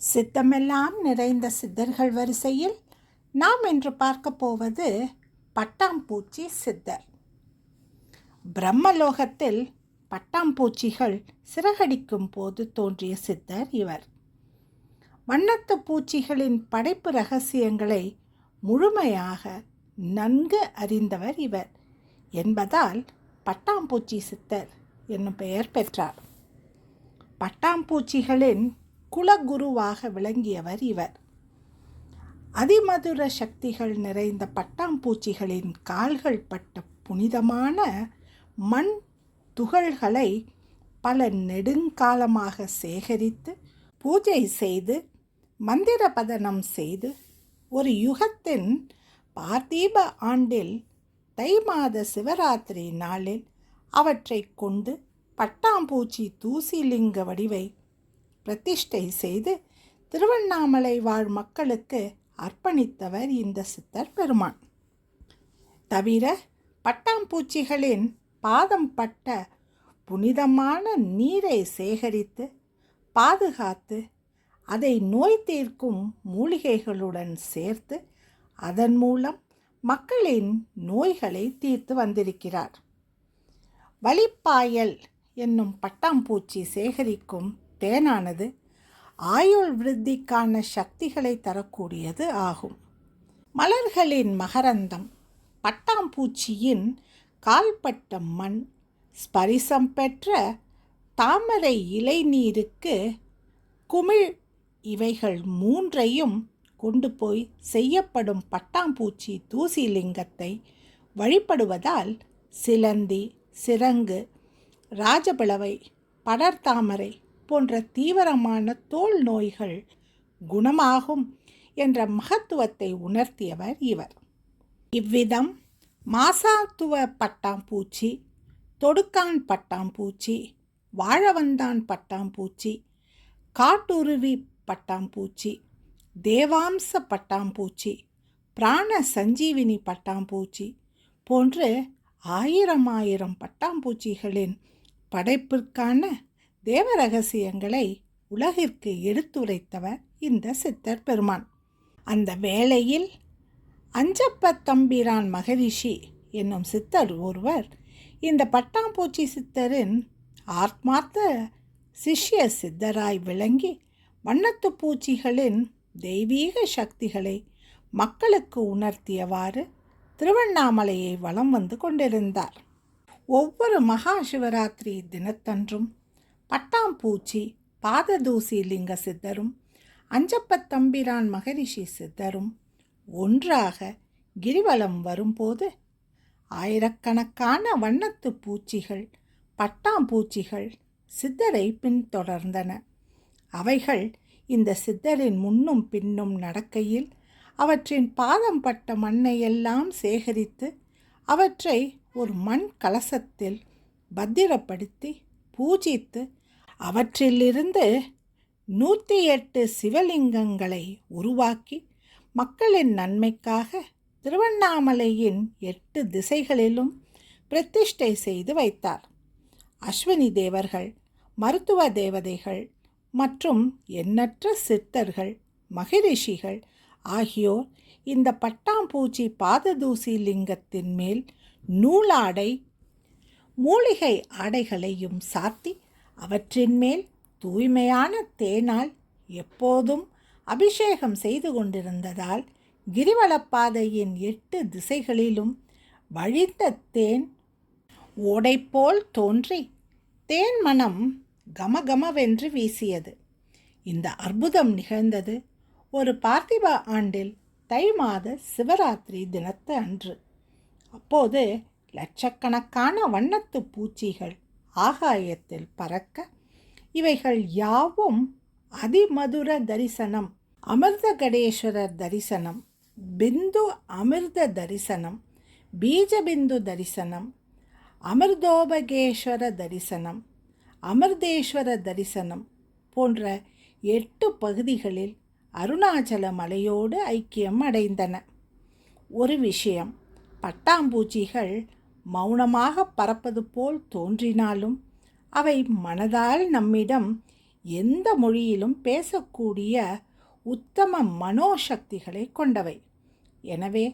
சித்தமெல்லாம் நிறைந்த சித்தர்கள் வரிசையில் நாம் இன்று பார்க்க போவது பட்டாம்பூச்சி சித்தர். பிரம்மலோகத்தில் பட்டாம்பூச்சிகள் சிறகடிக்கும் போது தோன்றிய சித்தர் இவர். வண்ணத்து பூச்சிகளின் படைப்பு ரகசியங்களை முழுமையாக நன்கு அறிந்தவர் இவர் என்பதால் பட்டாம்பூச்சி சித்தர் என்னும் பெயர் பெற்றார். பட்டாம்பூச்சிகளின் குலகுருவாக விளங்கியவர் இவர். அதிமதுர சக்திகள் நிறைந்த பட்டாம்பூச்சிகளின் கால்கள் பட்ட புனிதமான மண் துகள்களை பல நெடுங்காலமாக சேகரித்து பூஜை செய்து மந்திர பதனம் செய்து ஒரு யுகத்தின் பார்த்தீப ஆண்டில் தை மாத சிவராத்திரி நாளில் அவற்றை கொண்டு பட்டாம்பூச்சி தூசிலிங்க வடிவை பிரதிஷ்டை செய்து திருவண்ணாமலை வாழ் மக்களுக்கு அர்ப்பணித்தவர் இந்த சித்தர் பெருமான். தவிர பட்டாம்பூச்சிகளின் பாதம் பட்ட புனிதமான நீரை சேகரித்து பாதுகாத்து அதை நோய் தீர்க்கும் மூலிகைகளுடன் சேர்த்து அதன் மூலம் மக்களின் நோய்களை தீர்த்து வந்திருக்கிறார். வலிப்பாயல் என்னும் பட்டாம்பூச்சி சேகரிக்கும் தேனானது ஆயுள் விருத்திக்கான சக்திகளை தரக்கூடியது ஆகும். மலர்களின் மகரந்தம் பட்டாம்பூச்சியின் கால்பட்ட மண் ஸ்பரிசம் பெற்ற தாமரை இலைநீருக்கு குமிழ் இவைகள் மூன்றையும் கொண்டு போய் செய்யப்படும் பட்டாம்பூச்சி தூசிலிங்கத்தை வழிபடுவதால் சிலந்தி சிரங்கு ராஜபிளவை படர்தாமரை போன்ற தீவிரமான தோல் நோய்கள் குணமாகும் என்ற மகத்துவத்தை உணர்த்தியவர் இவர். இவ்விதம் மாசாத்துவ பட்டாம்பூச்சி தொடுக்கான் பட்டாம்பூச்சி வாழவந்தான் பட்டாம்பூச்சி காட்டுருவி பட்டாம்பூச்சி தேவாம்ச பட்டாம்பூச்சி பிராண சஞ்சீவினி பட்டாம்பூச்சி போன்று ஆயிரம் ஆயிரம் பட்டாம்பூச்சிகளின் படைப்பிற்கான தேவ ரகசியங்களை உலகிற்கு எடுத்துரைத்தவர் இந்த சித்தர் பெருமான். அந்த வேளையில் அஞ்சப்ப தம்பிரான் மகரிஷி என்னும் சித்தர் ஒருவர் இந்த பட்டாம்பூச்சி சித்தரின் ஆத்மார்த்த சிஷ்ய சித்தராய் விளங்கி வண்ணத்து பூச்சிகளின் தெய்வீக சக்திகளை மக்களுக்கு உணர்த்தியவாறு திருவண்ணாமலையை வலம் வந்து கொண்டிருந்தார். ஒவ்வொரு மகா சிவராத்திரி தினத்தன்றும் பட்டாம்பூச்சி பாததூசி லிங்க சித்தரும் அஞ்சப்பத்தம்பிரான் மகரிஷி சித்தரும் ஒன்றாக கிரிவலம் வரும்போது ஆயிரக்கணக்கான வண்ணத்து பூச்சிகள் பட்டாம்பூச்சிகள் சித்தரை பின்தொடர்ந்தன. அவைகள் இந்த சித்தரின் முன்னும் பின்னும் நடக்கையில் அவற்றின் பாதம் பட்ட மண்ணையெல்லாம் சேகரித்து அவற்றை ஒரு மண் கலசத்தில் பத்திரப்படுத்தி பூஜித்து அவற்றிலிருந்து நூற்றி எட்டு சிவலிங்கங்களை உருவாக்கி மக்களின் நன்மைக்காக திருவண்ணாமலையின் எட்டு திசைகளிலும் பிரதிஷ்டை செய்து வைத்தார். அஸ்வினி தேவர்கள் மருத்துவ தேவதைகள் மற்றும் எண்ணற்ற சித்தர்கள் மகிரிஷிகள் ஆகியோர் இந்த பட்டாம்பூச்சி பாததூசி லிங்கத்தின் மேல் நூலாடை மூலிகை ஆடைகளையும் சாத்தி அவற்றின் மேல் தூய்மையான தேனால் எப்போதும் அபிஷேகம் செய்து கொண்டிருந்ததால் கிரிவலப்பாதையின் எட்டு திசைகளிலும் வழிந்த தேன் ஓடைப்போல் தோன்றி தேன் மனம் கமகமவென்று வீசியது. இந்த அற்புதம் நிகழ்ந்தது ஒரு பார்த்திப ஆண்டில் தை மாத சிவராத்திரி தினத்து அன்று. அப்போது லட்சக்கணக்கான வண்ணத்து பூச்சிகள் ஆகாயத்தில் பறக்க இவைகள் யாவும் அதிமதுர தரிசனம் அமிர்தகடேஸ்வரர் தரிசனம் பிந்து அமிர்த தரிசனம் பீஜபிந்து தரிசனம் அமிர்தோபகேஸ்வர தரிசனம் அமிர்தேஸ்வர தரிசனம் போன்ற எட்டு பகுதிகளில் அருணாச்சல மலையோடு ஐக்கியம் அடைந்தன. ஒரு விஷயம் பட்டாம்பூச்சிகள் மௌனமாக பறப்பது போல் தோன்றினாலும் அவை மனதால் நம்மிடம் எந்த மொழியிலும் பேசக்கூடிய உத்தம மனோசக்திகளை கொண்டவை. எனவே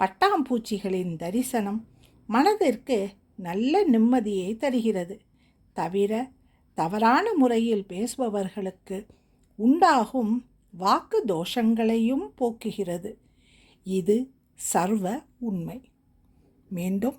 பட்டாம்பூச்சிகளின் தரிசனம் மனதிற்கு நல்ல நிம்மதியை தருகிறது. தவிர தவறான முறையில் பேசுபவர்களுக்கு உண்டாகும் வாக்கு தோஷங்களையும் போக்குகிறது. இது சர்வ உண்மை. மீண்டும்